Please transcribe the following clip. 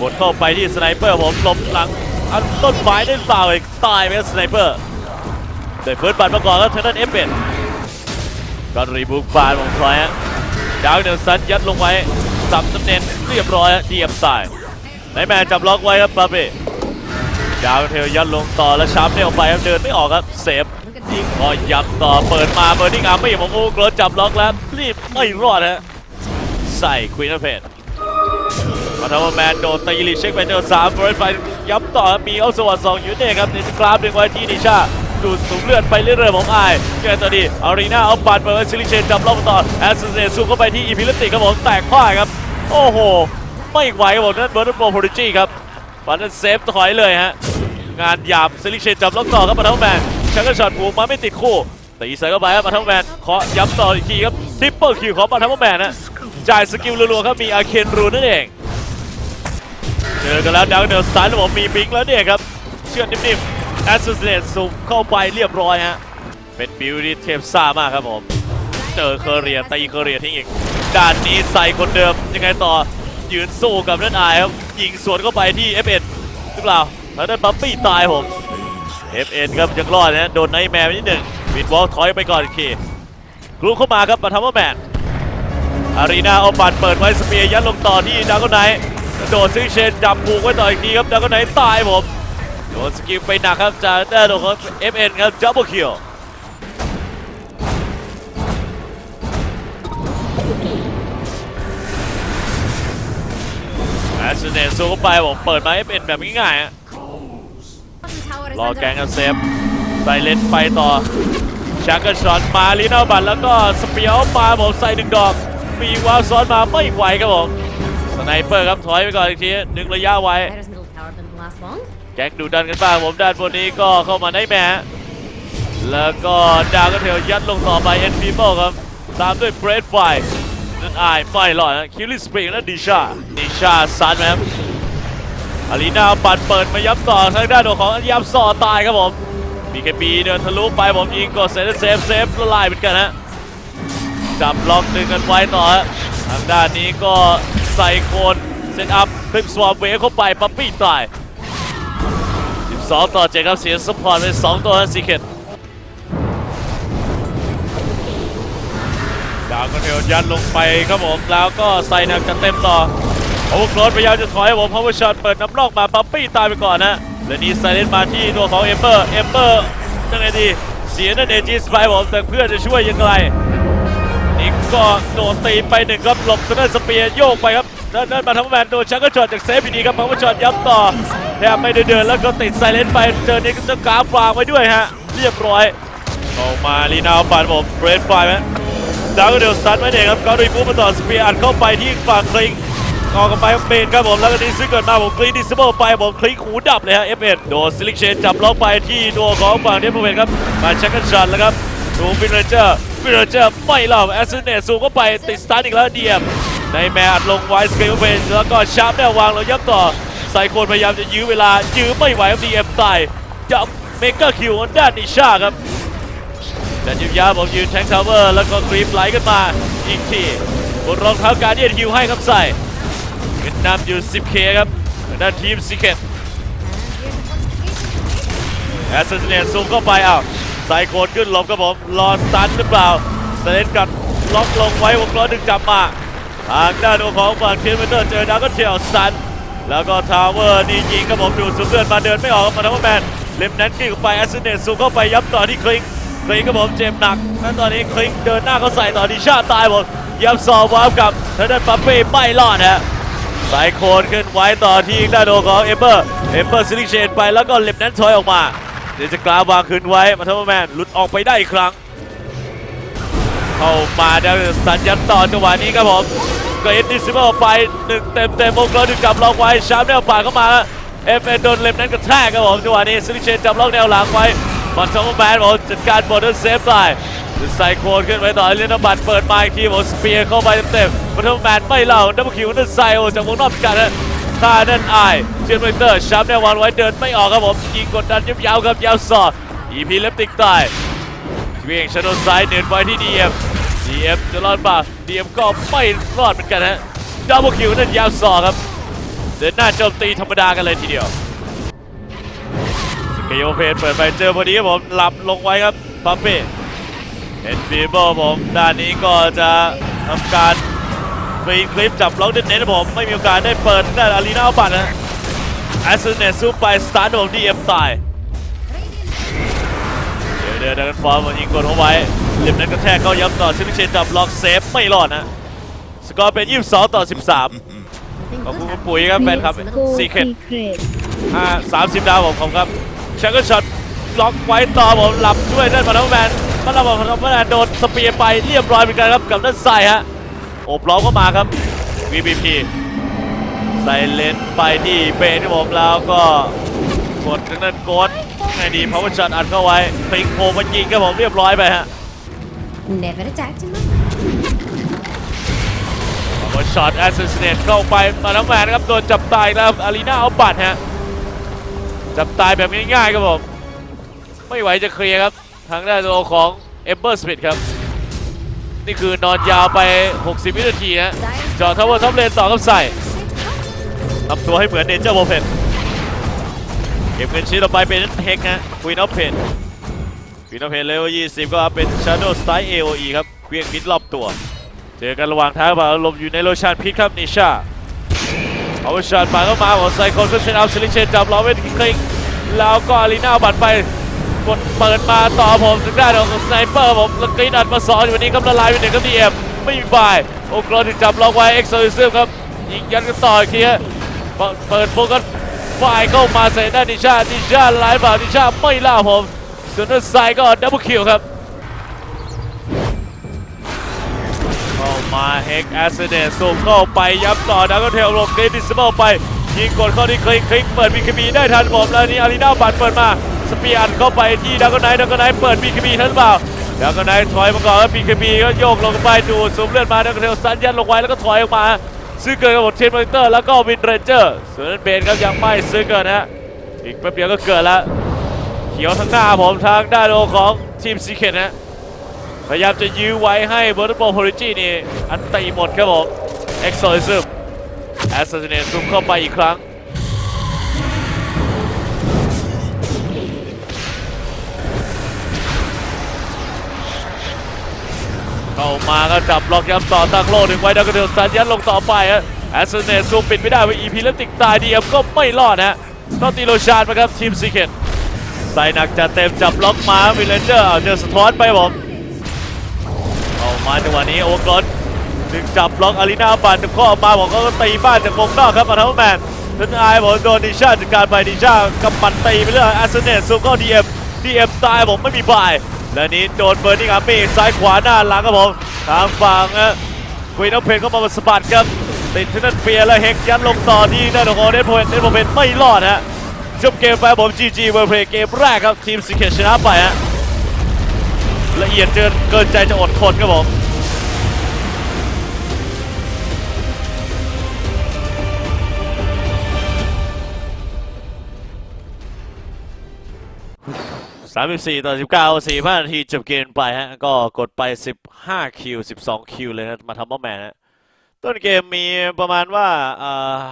กดเข้าไปที่สไนเปอร์ผมหลบหลังอันต้นไม้ได้เปล่าอีกตายไปสไนเปอร์ได้เฟิร์สบัตรมาก่อนครับทางด้านเอฟเอ็นก็รีบุกบาร์ของพลอยฮะดาวเนลสันยัดลงไว้สับน้ำเน้นเรียบร้อยฮะดีเอ็มตายไนแมนจับล็อกไว้ครับปาเป้ดาวเทลยัดลงต่อแล้วชาร์ปเนลไปครับเดินไม่ออกครับเซฟยิงพอยับต่อเปิดมาเบอร์ดิ้งอาร์ไม่ของโอ้โกรธจับล็อกแล้วรีบไม่รอดฮะใส่ควีนเพน มาทำว่าแมนโดนตีรีเช็คไปเจอสามบริไฟย้ำต่อมีเอาสวัสดสองอยู่เนี่ยครับในกราฟดึงไว้ที่นิชาดูดสูงเลือดไปเรื่อยๆของไอายเกมตัวดีอารีนาเอาปัดเปิดซิลิเชนจับล็อกต่อแอสเซนซูเข้าไปที่อีพิลติครับผมแตกพ่ายครับ โอ้โห ไม่ไหวครับผมนั่นเบิร์ดโปรโพลิจีครับปันนั้นเซฟถอยเลยฮะงานหยาบซิลิเชนจับล็อกต่อครับมาทำว่าแมนชักกระช็อตผูกมาไม่ติดคู่ตีใส่เข้าไปครับมาทำว่าแมนเคาะย้ำต่ออีกทีครับทริปเปิลคิวของมาทำว่าแมนนะจ่ายสกิลรัวๆครับมีอาเคนรูนั่นเอง จอกันแล้วดาวเนลสันผมมีบิงแล้วเนี่ยครับ เชื่อนิ่มๆแอสซิสเตนสูงเข้าไปเรียบร้อยฮะ เป็นบิวที่เทพซ่ามากครับผม เจอเคอเรียตีเคอเรียทิ้งอีกด้านนี้ใส่คนเดิมยังไงต่อยืนสู้กับนั่นอายครับ ยิงสวนเข้าไปที่ FN หรือเปล่าแล้วนั่นบัฟฟี่ตายผม FN ครับยังรอดนะโดนไนท์แมร์ไปนิดหนึ่งบิดวอลถอยไปก่อนอีกทีกลุกเข้ามาครับมาทำว่าแมนอารีนาเอาปัดเปิดไว้สเปียยัดลงต่อที่ดาวก็ไน โดดซิเชนจับผูกไว้ต่ออีกทีครับดาวก็ไหนตายผมโดนสกิลไปหนักครับจากด้านของ FN ครับจับเบิลคิวแอสเซนซูเข้าไปผมเปิดมา FN แบบง่ายๆฮะรอแกงกันเซฟใส่เลนไปต่อชักกอร์ช็อตมาลีน่าบัตแล้วก็สเปียวมาผมใส่หนึ่งดอก มีวาวซ้อนมาไม่ไหวครับผม สไนเปอร์ครับถอยไปก่อนอีกทีดึงระยะไว้ Raiders middle tower didn't last long. แก๊กดูดันกันบ้างผมด้านบนนี้ก็เข้ามาได้แม่แล้วก็ดาวก็เทลยัดลงต่อไปเอ็นพีเบิลครับตามด้วยเบรดไฟนั่นอายไม่หรอดนะคิลลี่สปริงและดิชาดิชาซันไหมครับอารีนาปัดเปิดมาย้ำต่อทางด้านของอันยับซอตายครับผมบีเคบีเดินทะลุไปผมยิงกดเซฟเซฟเซฟละลายเหมือนกันฮะจับล็อกดึงกันไว้ต่อฮะทางด้านนี้ก็ ใส่โคนเซตอัพคลิปสวอปเวฟเข้าไปปั๊ปปี้ตาย12ต่อ7ครับเสียสปอร์ตเป็น2ตัวนะซีเคทดาวก็เทลยัดลงไปครับผมแล้วก็ใส่หนักจะเต็มต่อโอเวอร์โกรธพยายามจะถอยผมพราะว่าช็อตเปิดน้ำลอกมาปั๊ปปี้ตายไปก่อนนะและนี่ไซเลนมาที่ตัวของเอมเบอร์เอมเบอร์ยังไงดีเสียนั่นเอจีสไปผมแต่เพื่อนจะช่วยยังไง นี่ก็โดนตีไปหนึ่งครับหลบสเนอร์สเปียร์โยกไปครับด้านด้านมาทำแมนโดนชักก็ช็อตจากเซฟดีครับเพราะว่าช็อตย้ำต่อแทบไม่ได้เดินแล้วก็ติดไซเลนไปเจอนี่ก็ต้องกราฟางไว้ด้วยฮะเรียบร้อยออกมาลีนาวปันผมเบรดไฟไหมดาวก็เดี๋ยวซัดไว้เองครับก็รีบูมาต่อสเปียร์อัดเข้าไปที่ฝั่งคลิงออกกันไปเบนครับผมแล้วก็ดีซิเกิดมาผมคลิงดิสเบิลไปผมคลิงหูดับเลยฮะเอฟเอ็โดนซิลิกเชนจับล็อกไปที่ตัวของฝั่งเดฟเวนครับมาเช็คกันชันแล้วครับดูฟินเรเจอร์ ฟินเรเจอร์ไม่หลอกแอสเซนเนตซูก็ไปติดสตาร์ทอีกแล้วเดียม ในแมอัดลงไว้สเกลเวนแล้วก็ชาร์ปแนววางเราย้ำต่อไซโคนพยายามจะยื้อเวลา ยื้อไม่ไหวครับดีเอ็มตายจะเมกาคิวด้านนิชาครับแต่ยืนยาผมยืนแทงทาวเวอร์แล้วก็ครีปไหลขึ้นมาอีกทีบนรองเท้าการเดียนฮิวให้ครับใส่ขึ้นนำอยู่ 10K ครับด้านทีมซิกเก็ตแอสเซนเนตซูมเข้าไปอ้าว ไซโคนขึ้นหลบครับผมรอสตันหรือเปล่าสเลนกัดล็อกลงไว้วงล้อดึงจับมาทางด้านของฝั่งเทียนเวนเตอร์เจอดาวก็เทียวสัน แล้วก็ทาวเวอร์นี่ยิงครับผมดูดสูเลือดมาเดินไม่ออกมาทั้งแมนเล็มแนนกิ้งไปแอสเซนเนตซูเข้าไปย้ำต่อที่คลิงคลิงครับผมเจ็บหนักนั้นตอนนี้คลิงเดินหน้าเขาใส่ต่อดิชาตายหมดย้ำซอวาร์ปกับทางด้านปัปเป้ไม่รอดฮะสายโคนขึ้นไว้ต่อที่ด้านโดของเอเบอร์เอเบอร์ซิลิเชนไปแล้วก็เล็มแนนถอยออกมา เดี๋ยวจะกล้าวางคืนไว้มาทั้งแมนหลุดออกไปได้อีกครั้ง เข้ามาดาวสัญญาณต่อจังหวะนี้ครับผมก็เอ็นดิซิเบิลไปหนึ่งเต็มเต็มวงล้อดึงกลับล็อกไว้ชาร์ปแนวฝ่าเข้ามาเอฟเอ็นโดนเล็มนั้นกระแทกครับผมจังหวะนี้ซิลิเชนจับล็อกแนวหลังไว้บอลทอมแมนผมจัดการบอลด้วยเซฟได้ใส่โคนขึ้นไปต่อเล่นนบัตรเปิดมาอีกทีผมสเปียร์เข้าไปเต็มๆบอลทอมแมนไม่เล่าดับเบิลคิวนั่นไซโอจากวงนอกกันนะ ท่านั่นอายเจนเวเตอร์ชาร์แนววางไว้เดินไม่ออกครับผมยิงกดดันยาวๆครับยาวสอดอีพีเล็บติกตายเวียงชนนซ้ายเดินไปที่ DM DM จะรอดป่ะ DM ก็ไม่รอดเหมือนกันฮะดับเบิลคิวนั่นยาวสอครับ เดินหน้าโจมตีธรรมดากันเลยทีเดียวสเกโยเพนเปิดไปเจอพอดีครับผมหลับลงไว้ครับปัมเป้เห็นฟีเบิลผมด้านนี้ก็จะทำการ ฟรีคลิปจับล็อกเน้นๆครับผมไม่มีโอกาสได้เปิดด้านอารีนาบัตนะแอสซูเนสซูไปสตาร์ทของดีเอ็มตายเดี๋ยวเดินดันฟอร์มยิงกดเข้าไว้เหลี่ยมนั้นกระแทกเข้าย้ำต่อซิมิเชนจับล็อกเซฟไม่รอดนะสกอร์เป็น 22 ต่อ 13 ขอบคุณคุณปุ๋ยครับแฟนคลับซีเค t อ่า30ดาวผมขอบคุณครับชักเกิลช็อตล็อกไว้ต่อผมหลับช่วยด้านมาทัมแมนมาทัมมาทัมแมนโดนสเปียร์ไปเรียบร้อยเหมือนกันครับกับด้านซ้ายฮะ โอบล้อมก็มาครับ VBP ใส่เลนไปที่เบนที่ผมแล้วก็กดทางด้านกดไงดีพาวเวอร์ช็อตอัดเข้าไว้พลิกโผล่มายิงครับผมเรียบร้อยไปฮะ Never attacked him. พาวเวอร์ช็อตแอสซิสเนตเข้าไปมาทั้งแมนครับโดนจับตายแล้วอารีนาเอาบัตรฮะ จับตายแบบง่ายๆครับผม ไม่ไหวจะเคลียร์ครับ ทางด้านตัวของเอมเบอร์สมิธครับ นี่คือนอนยาวไป 60 วินาทีฮะจอดทาวเวอร์ท็อปเลนต่อกับใส่ทำตัวให้เหมือนเดนเจอร์โบเพนเก็บเงินชิ้นต่อไปเป็นเฮกฮะควีนออฟเพนควีนออฟเพนเลเวล20 ก็เป็นชาร์โดสไตล์ AOE ครับเวียงพิษรอบตัว เจอกันระหว่างทางบาลมอยู่ในโลชันพิษครับนิชาเอาชาร์มาก็มาของไซโคนก็เชนเอาซิลิเชนจับล้อเวทคลิกแล้วก็อารีนาบัตไป กดเปิดมาต่อผมถึงด้านของสไนเปอร์ผมแล้วกรีดอัดมาสองอยู่วันนี้ครับละลายไปหนึ่งครับดีเอ็มไม่มีบายโอกรอนถึงจับล็อกไว้เอ็กซ์โซลิซึมครับยิงยันกันต่ออีกทีฮะเปิดโฟกัสฝ่ายเข้ามาใส่หน้าดิชาดิชาไลฟ์บ่าดิชาไม่ล่าผมส่วนด้านซ้ายก็ดับเบิลคิวครับเข้ามาเฮกแอสเซเดนส่งเข้าไปยับต่อดักก็เทลลงกรีดิสเบิลไปยิงกดเข้าที่คลิกคลิกเปิดบีคบีได้ทันผมแล้วนี่อารีนาบัตเปิดมา สปีอันเข้าไปที่ดักก็ไนดักก็ไนเปิดบีคบีทันเปล่าดักก็ไนถอยมาก่อนแล้วบีคบีก็โยกลงไปดูดสูบเลือดมาดักก็เทลซันยันลงไว้แล้วก็ถอยออกมาซื้อเกินกับหมเทนมอนิเตอร์แล้วก็วินเรนเจอร์ส่วนนั้นเบนครับยังไม่ซื้อเกินนะฮะอีกแป๊บเดียวก็เกิดแล้วเขียวทั้งหน้าผมทางด้านโลของทีมซีเคทนะพยายามจะยื้อไว้ให้เบอร์ตบอลโฮลิจีนี่อันตีหมดครับผมเอ็กซ์โซลิซึมแอสซัสเนตซุ่มเข้าไปอีกครั้ง เข้ามาก็จับล็อกย้ำต่อตั้งโลหนึ่งไว้แล้วก็เดินสัญญาณลงต่อไปฮะแอสเซเนซูมปิดไม่ได้ไปอีพีแล้วติดตายดีเอ็มก็ไม่รอดนะต้องตีโลชานมาครับทีมซีเคนใส่หนักจัดเต็มจับล็อกมาวิลเลนเจอร์เอาเจอสะท้อนไปผมเข้ามาจังหวะนี้โอเวอร์กรอนดึงจับล็อกอารีนาบันดึงข้อออกมาผมก็ตีบ้านจากวงนอกครับมาทั้งแมนทันอายผมโดนดิชาจัดการไปดิชากำปั่นตีไปเรื่อยแอสเซเนซูมก็ดีเอ็มดีเอ็มตายผมไม่มีบาย และนี้โดนเบอร์นิงอาร์มี่ซ้ายขวาหน้าหลังครับผมทางฝั่งนะควีนออฟเพนเข้ามาสะบัดครับติดทนันเปียและเฮกยันลงต่อที่ด้านของเดนโพเนเดนโพเพนไม่รอดฮะจบเกมไปผม GG เวอร์เพลย์เกมแรกครับทีมสิเกชนะไปฮะละเอียดเกินเกินใจจะอดทนครับผม 34 ต่อ 19 45 นาทีจบเกมไปฮะ ก็กดไป 15 คิว 12 คิวเลยนะมาทำว่าแมนฮะ ต้นเกมมีประมาณว่าอ่า